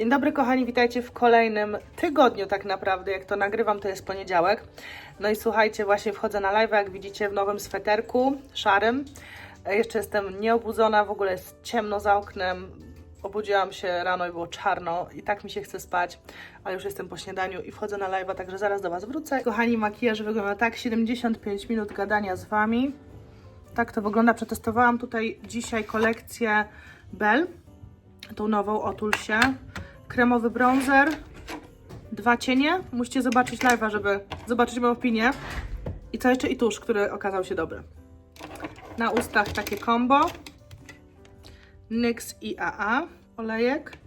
Dzień dobry kochani, witajcie w kolejnym tygodniu tak naprawdę, jak to nagrywam to jest poniedziałek. No i słuchajcie, właśnie wchodzę na live, jak widzicie w nowym sweterku szarym. E, Jeszcze jestem nieobudzona, w ogóle jest ciemno za oknem. Obudziłam się rano i było czarno i tak mi się chce spać, ale już jestem po śniadaniu i wchodzę na live'a, także zaraz do Was wrócę. Kochani, makijaż wygląda tak, 75 minut gadania z Wami. Tak to wygląda. Przetestowałam tutaj dzisiaj kolekcję Bell tą nową otul się. Kremowy bronzer, dwa cienie. Musicie zobaczyć live'a, żeby zobaczyć moją opinię. I co jeszcze? I tusz, który okazał się dobry. Na ustach takie combo. NYX i AA olejek.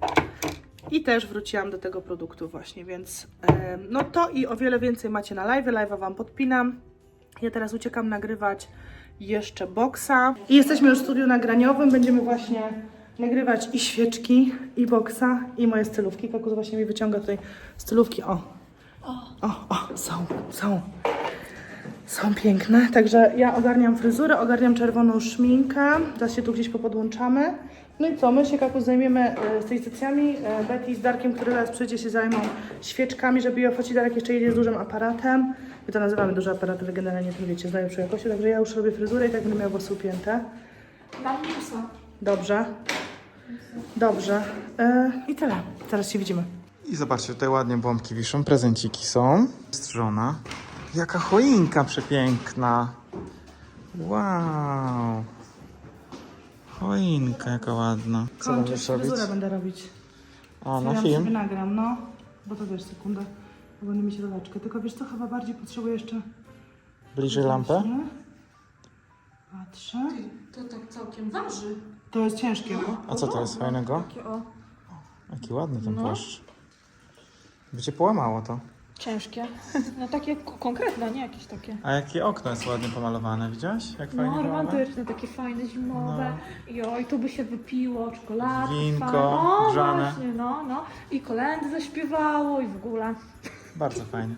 I też wróciłam do tego produktu właśnie, więc em, no to i o wiele więcej macie na live. Live'a Wam podpinam. Ja teraz uciekam nagrywać jeszcze boksa. I jesteśmy już w studiu nagraniowym. Będziemy właśnie nagrywać i świeczki, i boksa, i moje stylówki. Kakus właśnie mi wyciąga tutaj stylówki. O, o, o, są, są. Są piękne. Także ja ogarniam fryzurę, ogarniam czerwoną szminkę. Teraz się tu gdzieś popodłączamy. No i co, my się Kakus zajmiemy e, stylizacjami. E, Betty z Darkiem, który teraz przyjdzie, się zajmą świeczkami, żeby je ofoci. Darek jeszcze jedzie z dużym aparatem. My to nazywamy duży aparat, ale generalnie to wiecie, z najlepszą jakością. Także ja już robię fryzurę i tak będę miała włosy upięte. Mam. Dobrze. Dobrze. E, I tyle. Teraz się widzimy. I zobaczcie, tutaj ładnie bombki wiszą, prezenciki są. Strżona. Jaka choinka przepiękna. Wow. Choinka jaka ładna. Co będziesz robić? będę robić. O, na sobie film? nagram, no. Bo to wiesz, sekundę. Będę mieć roleczkę. Tylko wiesz co, chyba bardziej potrzebuję jeszcze... Bliżej lampę? Właśnie. Patrzę. To tak całkiem waży. To jest ciężkie, no. A co to jest fajnego? Takie o. Jaki ładny ten No. płaszcz. By cię połamało to. Ciężkie. No takie k- konkretne, nie jakieś takie. A jakie okno jest ładnie pomalowane, widziałeś? Jak fajnie No pomalowane? romantyczne, takie fajne, zimowe. Jo, i tu by się wypiło czekoladkę. Winko, no, grzane. właśnie, no, no. I kolendy zaśpiewało i w ogóle. Bardzo fajnie.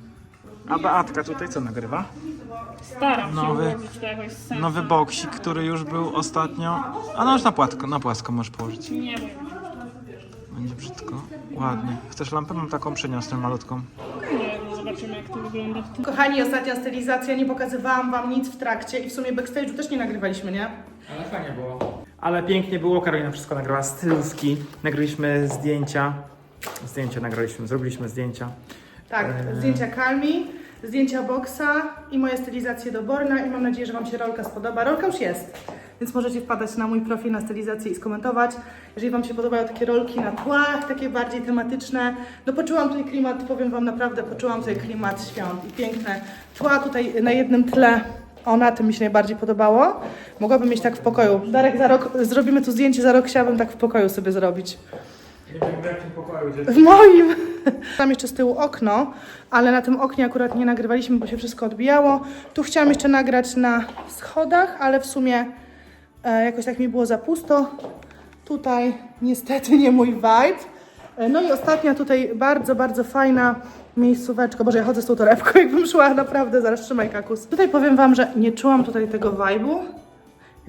A Beatka tutaj co nagrywa? Staram Nowy- się ułożyć to jakoś sensem. Nowy boksik, który już był ostatnio. A no już na płatko, na płasko możesz położyć. Nie wiem. Będzie brzydko. Ładnie. Chcesz lampę? Mam taką przyniosłem malutką. Nie, no zobaczymy jak to wygląda w tym. Kochani, ostatnia stylizacja. Nie pokazywałam wam nic w trakcie i w sumie backstage'u też nie nagrywaliśmy, nie? Ale fajnie było. Ale pięknie było. Karolina wszystko nagrała. Stylówki. Nagraliśmy zdjęcia. Zdjęcia nagraliśmy. Zrobiliśmy zdjęcia. Tak, Eee. zdjęcia Kalmi, zdjęcia boksa i moje stylizacje do Borna i mam nadzieję, że Wam się rolka spodoba. Rolka już jest, więc możecie wpadać na mój profil na stylizację i skomentować. Jeżeli Wam się podobają takie rolki na tłach, takie bardziej tematyczne, no poczułam tutaj klimat, powiem Wam naprawdę, poczułam tutaj klimat świąt i piękne tła tutaj na jednym tle. O, na tym mi się najbardziej podobało. Mogłabym mieć tak w pokoju. Darek, za rok zrobimy tu zdjęcie, za rok chciałabym tak w pokoju sobie zrobić. Nie wiem w jakim pokoju W moim! Tam jeszcze z tyłu okno, ale na tym oknie akurat nie nagrywaliśmy, bo się wszystko odbijało. Tu chciałam jeszcze nagrać na schodach, ale w sumie e, jakoś tak mi było za pusto. Tutaj niestety nie mój vibe. E, no i ostatnia tutaj bardzo, bardzo fajna miejscóweczka. Boże, ja chodzę z tą torebką, jakbym szła naprawdę, zaraz trzymaj kakus. Tutaj powiem Wam, że nie czułam tutaj tego vibe'u.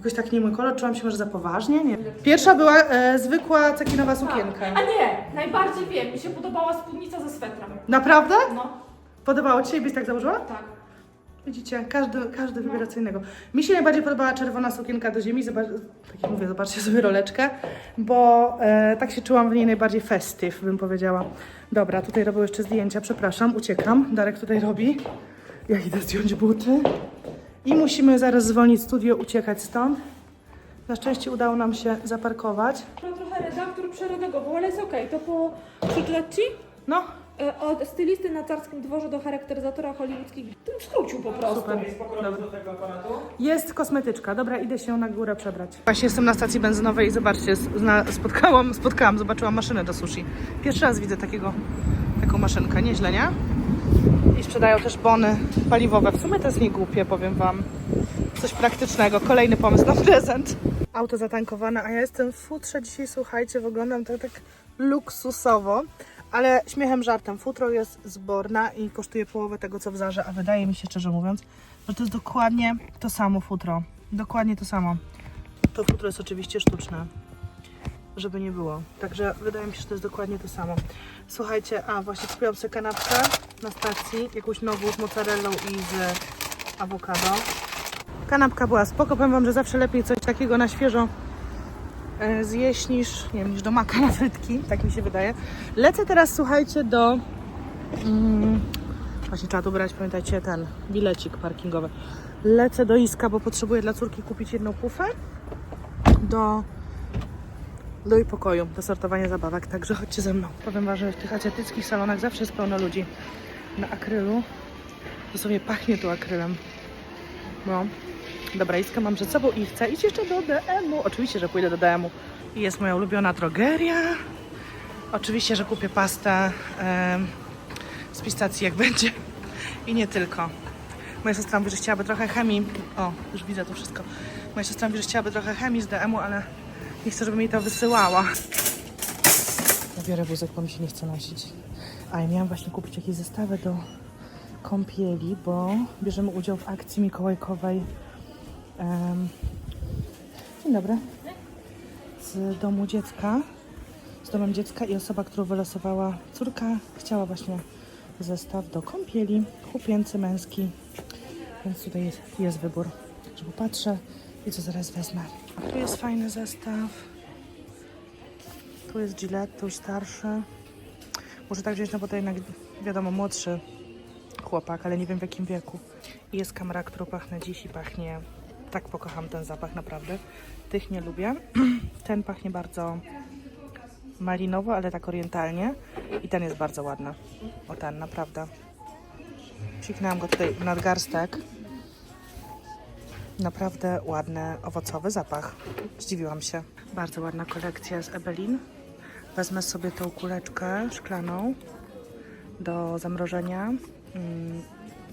Jakoś tak nie mój kolor, czułam się może za poważnie, nie Pierwsza była e, zwykła cekinowa sukienka. A nie, najbardziej wiem, mi się podobała spódnica ze swetrem. Naprawdę? No, Podobało Ci się i byś tak założyła? tak. Widzicie, każdy, każdy wybiera co innego. Mi się najbardziej podobała czerwona sukienka do ziemi, zobacz, tak jak mówię, zobaczcie sobie roleczkę, bo e, tak się czułam w niej najbardziej festive, bym powiedziała. Dobra, tutaj robię jeszcze zdjęcia, przepraszam, uciekam. Darek tutaj robi. Ja idę zdjąć buty. I musimy zaraz zwolnić studio, uciekać stąd. Na szczęście udało nam się zaparkować. To trochę redaktor przeredagował, ale jest okej. To po przyczepi No, e, od stylisty na carskim dworze do charakteryzatora hollywoodzkich. Tym skrócił po prostu. Super. Jest kosmetyczka. Dobra, idę się na górę przebrać. Właśnie jestem na stacji benzynowej i zobaczcie, zna, spotkałam, spotkałam, zobaczyłam maszynę do sushi. Pierwszy raz widzę takiego, taką maszynkę, nieźle, nie? I sprzedają też bony paliwowe. W sumie to jest nie głupie, powiem wam. Coś praktycznego. Kolejny pomysł na prezent. Auto zatankowane, a ja jestem w futrze dzisiaj, słuchajcie, wyglądam tak, tak luksusowo. Ale śmiechem, żartem, futro jest zborna i kosztuje połowę tego, co w Zarze, a wydaje mi się, szczerze mówiąc, że to jest dokładnie to samo futro. Dokładnie to samo. To futro jest oczywiście sztuczne. Żeby nie było. Także wydaje mi się, że to jest dokładnie to samo. Słuchajcie, a właśnie kupiłam sobie kanapkę na stacji, jakąś nową z mozzarellą i z awokado. Kanapka była spoko, powiem Wam, że zawsze lepiej coś takiego na świeżo e, zjeść niż, nie wiem, niż do maka na frytki, tak mi się wydaje. Lecę teraz, słuchajcie, do... Mm, właśnie trzeba tu brać, pamiętajcie, ten bilecik parkingowy. Lecę do Iska, bo potrzebuję dla córki kupić jedną pufę do, do jej pokoju, do sortowania zabawek, także chodźcie ze mną. Powiem Wam, że w tych azjatyckich salonach zawsze jest pełno ludzi na akrylu. Dosłownie pachnie tu akrylem. No. Dobra, Iska mam przed sobą i chcę iść jeszcze do DM-u. Oczywiście, że pójdę do DM-u. I jest moja ulubiona drogeria. Oczywiście, że kupię pastę em, z pistacji, jak będzie. I nie tylko. Moja siostra mówi, że chciałaby trochę chemii. O, już widzę to wszystko. Moja siostra mówi, że chciałaby trochę chemii z DM-u, ale nie chcę, żeby mi to wysyłała. Ja biorę wózek, bo mi się nie chce nosić. A ja miałam właśnie kupić jakieś zestawy do kąpieli, bo bierzemy udział w akcji mikołajkowej. em, dzień dobry. Z domu dziecka. Z domem dziecka i osoba, którą wylosowała córka, chciała właśnie zestaw do kąpieli, chłopięcy, męski. Więc tutaj jest, jest wybór. Także popatrzę i co zaraz wezmę. Tu jest fajny zestaw. Tu jest Gillette, tu starszy. Muszę tak wziąć, no bo to jednak wiadomo, młodszy chłopak, ale nie wiem w jakim wieku. I jest kamera, którą pachnę dziś i pachnie... Tak pokocham ten zapach, naprawdę. Tych nie lubię. Ten pachnie bardzo malinowo, ale tak orientalnie. I ten jest bardzo ładny. O ten, naprawdę. Psiknęłam go tutaj w nadgarstek. Naprawdę ładny, owocowy zapach. Zdziwiłam się. Bardzo ładna kolekcja z Ebelin. Wezmę sobie tą kuleczkę szklaną do zamrożenia. Mm,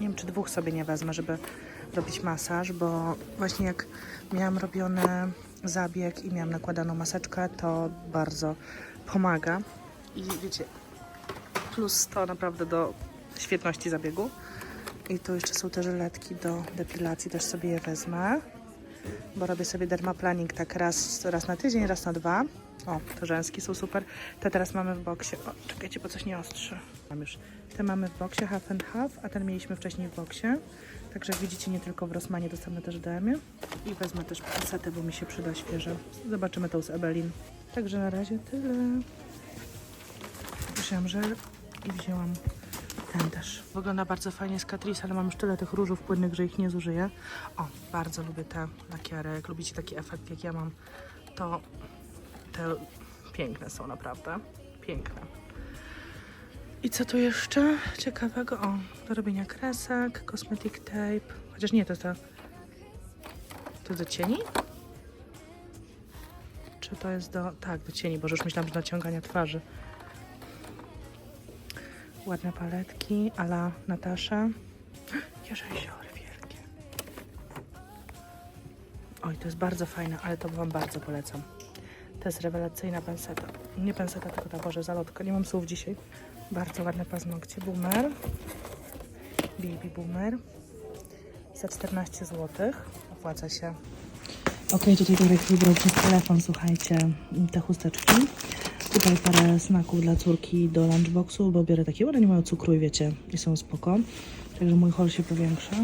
Nie wiem, czy dwóch sobie nie wezmę, żeby robić masaż, bo właśnie jak miałam robiony zabieg i miałam nakładaną maseczkę, to bardzo pomaga. I wiecie, plus to naprawdę do świetności zabiegu. I tu jeszcze są te żyletki do depilacji, też sobie je wezmę. Bo robię sobie dermaplaning tak raz, raz na tydzień, raz na dwa. O, te rzęski są super. Te teraz mamy w boksie. O, czekajcie, bo coś nie ostrzy. Mam już. Te mamy w boksie half and half, a ten mieliśmy wcześniej w boksie. Także widzicie, nie tylko w Rossmanie, dostępne też w DM-ie. I wezmę też pasety, bo mi się przyda świeże. Zobaczymy tą z Ebelin. Także na razie tyle. Wziąłem żel i wzięłam ten też. Wygląda bardzo fajnie z Catrice, ale mam już tyle tych różów płynnych, że ich nie zużyję. O, bardzo lubię te lakiery. Jak lubicie taki efekt, jak ja mam, to te piękne są naprawdę. Piękne. I co tu jeszcze ciekawego? O, do robienia kresek, cosmetic tape. Chociaż nie, to jest to... Do cieni? Czy to jest do... Tak, do cieni, bo już myślałam, że do naciągania twarzy. Ładne paletki ala Natasza. Jeżeźziory wielkie. Oj, to jest bardzo fajne, ale to Wam bardzo polecam. To jest rewelacyjna penseta. Nie penseta, tylko ta Boże, zalotka. Nie mam słów dzisiaj. Bardzo ładne paznokcie. Boomer. Baby Boomer. Za 14 zł. Opłaca się. Okej, tutaj Darek wybrał telefon, słuchajcie, te chusteczki. Tutaj parę smaków dla córki do lunchboxu, bo biorę takie, one nie mają cukru i wiecie, i są spoko. Także mój hol się powiększa.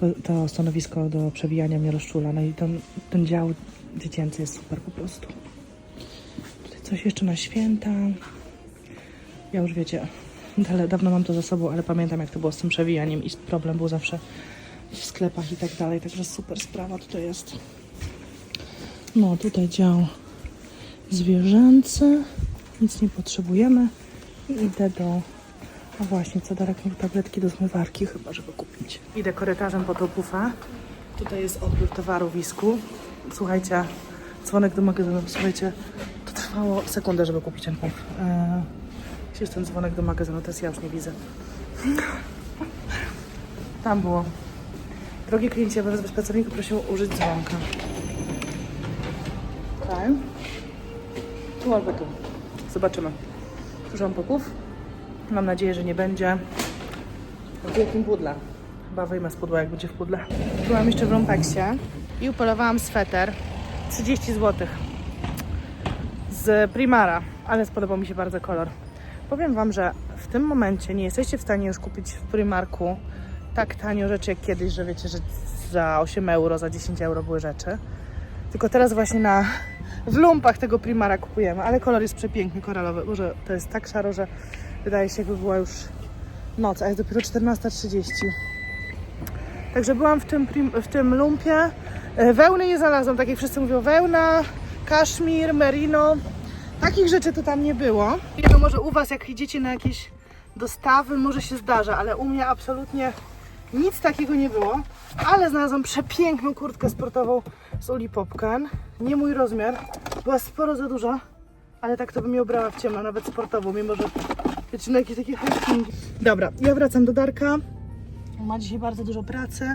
Po- To stanowisko do przewijania mnie rozczula. No i ten, ten dział dziecięcy jest super po prostu. Tutaj coś jeszcze na święta. Ja już wiecie, ale dawno mam to za sobą, ale pamiętam jak to było z tym przewijaniem i problem był zawsze w sklepach i tak dalej. Także super sprawa tutaj jest. No tutaj dział zwierzęcy. Nic nie potrzebujemy. I idę do... A właśnie, co Darek miał tabletki do zmywarki chyba, żeby kupić. Idę korytarzem po tą pufę. Tutaj jest odbiór towaru Wisku. Słuchajcie, dzwonek do magazynu. Słuchajcie, to trwało sekundę, żeby kupić ten puf. Eee, jest ten dzwonek do magazynu? Teraz ja już nie widzę. Tam było. Drogi klienci, aby wezwać pracownika, prosił użyć dzwonka. Okej. Tu albo tu. Zobaczymy. Służam popów. Mam nadzieję, że nie będzie w wielkim pudle. Chyba wyjmę z pudła, jak będzie w pudle. Byłam jeszcze w Rompeksie i upolowałam sweter. 30 zł. z Primara, ale spodobał mi się bardzo kolor. Powiem Wam, że w tym momencie nie jesteście w stanie już kupić w Primarku tak tanio rzeczy jak kiedyś, że wiecie, że za 8 euro, za 10 euro były rzeczy. Tylko teraz właśnie na, w lumpach tego Primara kupujemy, ale kolor jest przepiękny, koralowy. Boże, to jest tak szaro, że wydaje się jakby była już noc, a jest dopiero 14.30. Także byłam w tym, prim, w tym lumpie. E, Wełny nie znalazłam, tak jak wszyscy mówią, wełna, kaszmir, merino. Takich rzeczy to tam nie było. Nie wiem, może u Was jak idziecie na jakieś dostawy, może się zdarza, ale u mnie absolutnie nic takiego nie było. Ale znalazłam przepiękną kurtkę sportową z Uli Popkan. Nie mój rozmiar, była sporo za duża, ale tak to bym ją brała w ciemno, nawet sportową, mimo że wiecie, na jakieś takie hikingi. Dobra, ja wracam do Darka. Ma dzisiaj bardzo dużo pracy.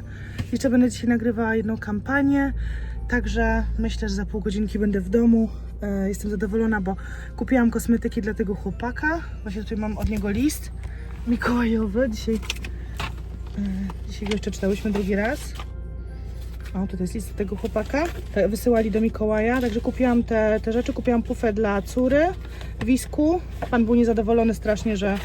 Jeszcze będę dzisiaj nagrywała jedną kampanię, także myślę, że za pół godzinki będę w domu. E, Jestem zadowolona, bo kupiłam kosmetyki dla tego chłopaka. Właśnie tutaj mam od niego list mikołajowy. Dzisiaj, dzisiaj go jeszcze czytałyśmy drugi raz. O, tutaj jest list tego chłopaka. Wysyłali do Mikołaja, także kupiłam te, te rzeczy. Kupiłam pufę dla córy, wisku. Pan był niezadowolony strasznie, że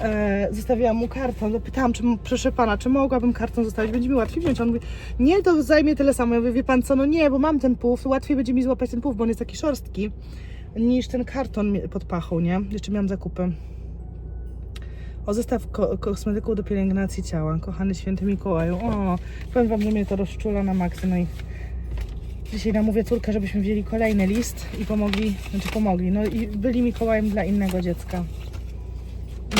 e, zostawiłam mu karton. Zapytałam, czy, proszę pana, czy mogłabym karton zostawić? Będzie mi łatwiej wziąć. On mówi, nie, to zajmie tyle samo. Ja mówię, wie pan co, no nie, bo mam ten puf, łatwiej będzie mi złapać ten puf, bo on jest taki szorstki, niż ten karton pod pachą, nie? Jeszcze miałam zakupy. O zestaw ko- kosmetyków do pielęgnacji ciała. Kochany święty Mikołaju. O, powiem wam, że mnie to rozczula na maksa. No i dzisiaj namówię córkę, żebyśmy wzięli kolejny list i pomogli, znaczy pomogli, no i byli Mikołajem dla innego dziecka.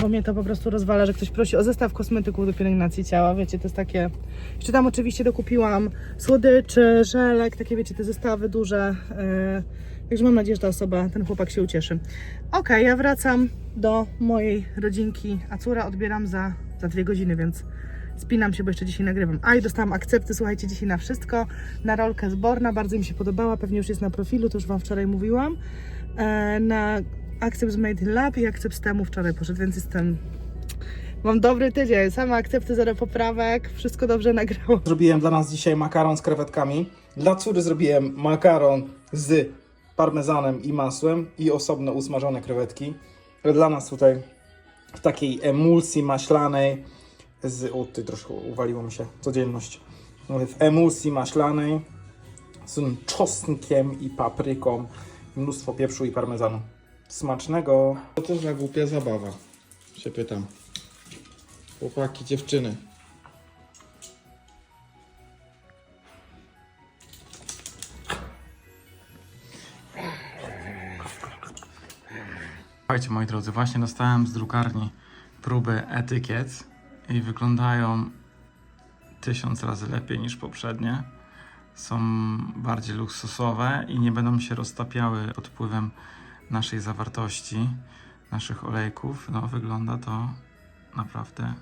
Bo mnie to po prostu rozwala, że ktoś prosi o zestaw kosmetyków do pielęgnacji ciała. Wiecie, to jest takie. Jeszcze tam oczywiście dokupiłam słodyczy, żelek, takie wiecie, te zestawy duże. Yy, Także mam nadzieję, że ta osoba, ten chłopak się ucieszy. Okej, ja wracam do mojej rodzinki, a córa odbieram za, za dwie godziny, więc spinam się, bo jeszcze dzisiaj nagrywam. A i dostałam akcepty, słuchajcie, dzisiaj na wszystko. Na rolkę z Borna, bardzo mi się podobała, pewnie już jest na profilu, to już Wam wczoraj mówiłam. E, na akcept z Made in Lab i akcept z temu wczoraj poszedł, więc jestem... Mam dobry tydzień, same akcepty, zero poprawek, wszystko dobrze nagrało. Zrobiłem dla nas dzisiaj makaron z krewetkami. Dla córy zrobiłem makaron z parmezanem i masłem i osobno usmażone krewetki. Dla nas tutaj w takiej emulsji maślanej z... O, ty troszkę uwaliło mi się codzienność. W emulsii maślanej z czosnkiem i papryką. Mnóstwo pieprzu i parmezanu. Smacznego! Co to za głupia zabawa? Się pytam. Chłopaki, dziewczyny. Słuchajcie moi drodzy, właśnie dostałem z drukarni próby etykiet i wyglądają tysiąc razy lepiej niż poprzednie. Są bardziej luksusowe i nie będą się roztapiały pod wpływem naszej zawartości, naszych olejków. No wygląda to naprawdę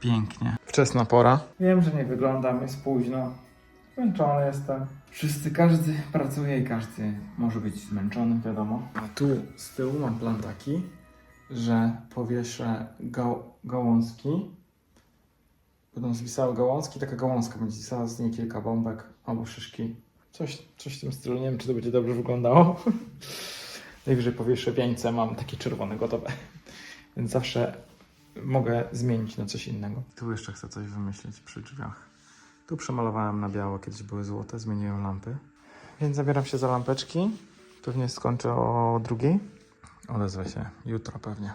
pięknie. Wczesna pora. Wiem, że nie wyglądam, jest późno. Zmęczony jestem. Wszyscy, każdy pracuje i każdy może być zmęczony, wiadomo. A tu z tyłu mam plan taki, że powieszę gał gałązki. Będą zwisały gałązki, taka gałązka będzie zwisała z niej kilka bombek albo szyszki. Coś, coś w tym stylu, nie wiem czy to będzie dobrze wyglądało. Najwyżej powieszę wieńce, mam takie czerwone gotowe. Więc zawsze mogę zmienić na coś innego. Tu jeszcze chcę coś wymyślić przy drzwiach. Tu przemalowałem na biało, kiedyś były złote, zmieniłem lampy. Więc zabieram się za lampeczki. Pewnie skończę o drugiej. Odezwę się jutro pewnie.